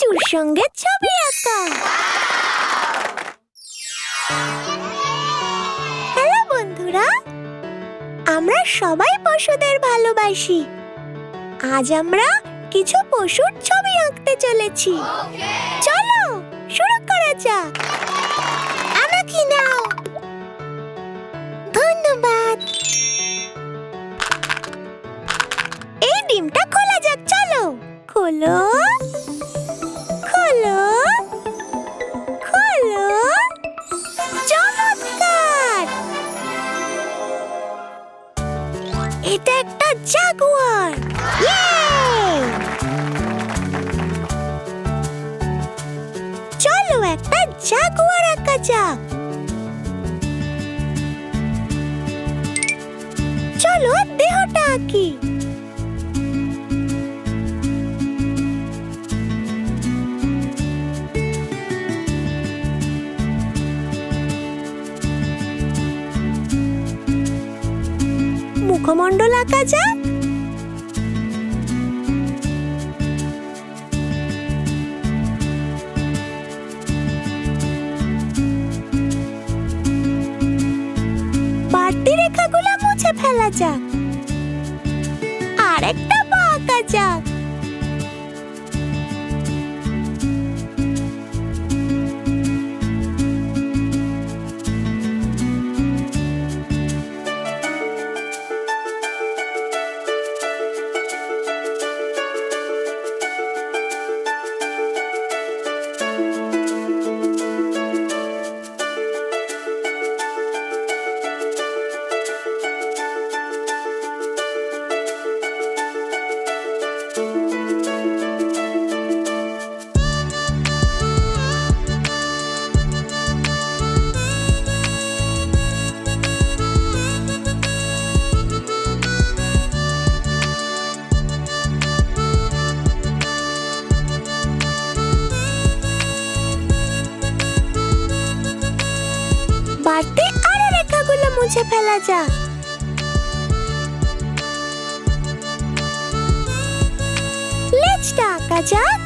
লিচুর সঙ্গে ছবি আঁকা। হ্যালো বন্ধুরা, আমরা সবাই পশুদের ভালোবাসি। আজ আমরা কিছু পশুর ছবি আঁকতে চলেছি। চলো, শুরু করা যাক। আমাকে নাও। ধন্যবাদ। জাগুয়ার আঁকা যাক। চলো দেহটা আঁকি। মুখমণ্ডল আঁকা যাক। ফেলা যাক। আর একটা আঁকা যাক। মুছে ফেলা যাক। লেজটা আঁকা যাক।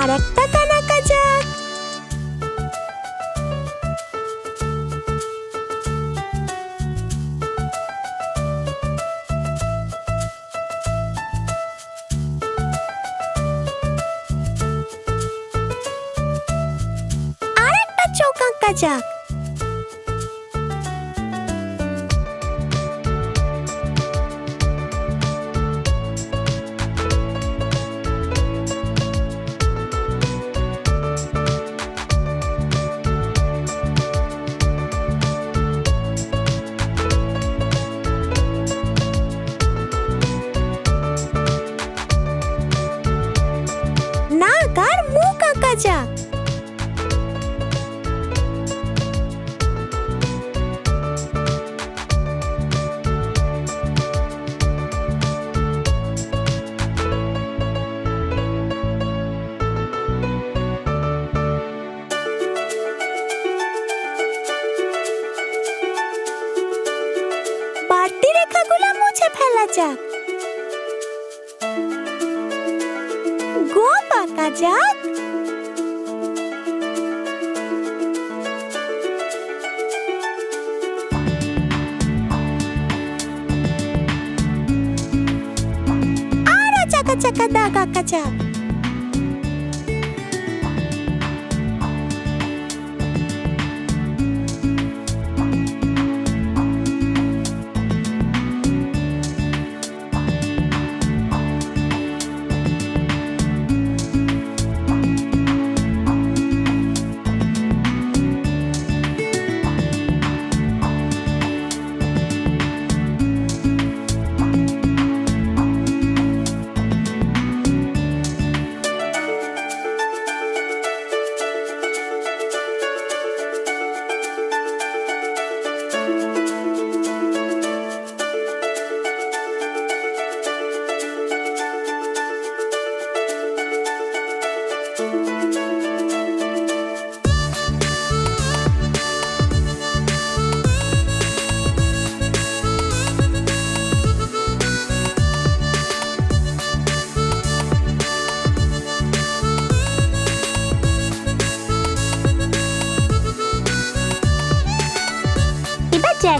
আর একটা যাক। নাক আর মুখ আঁকা যাক। ফেলা যাক। গো পাকা যাক। চাকা চাকা দাগ আঁকা যাক।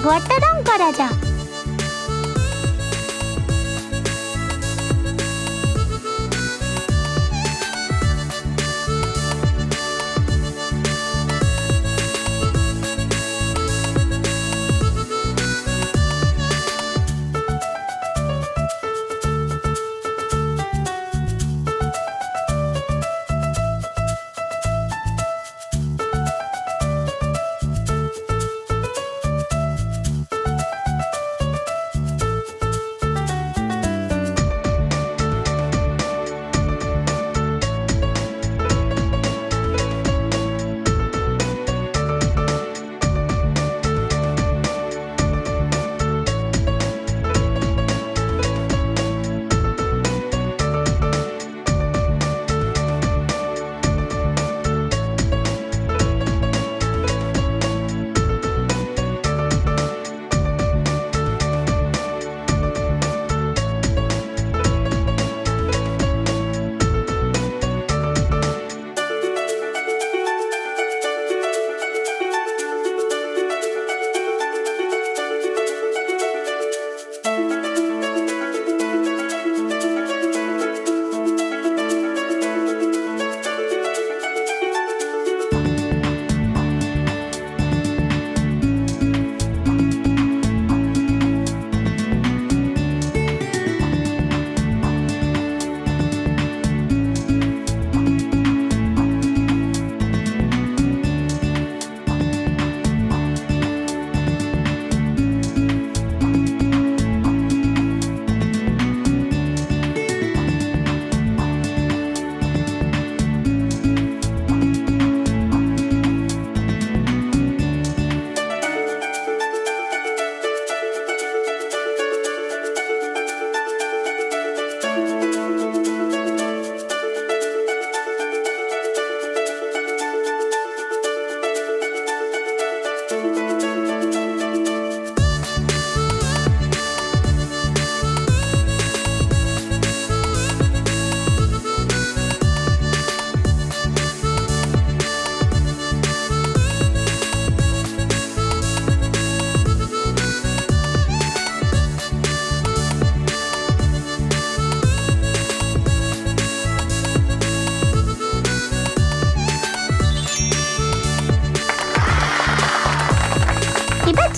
জ্যাগুয়ারটা রং করা যাক।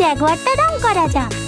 জ্যাগুয়ারটা রং করা যাক।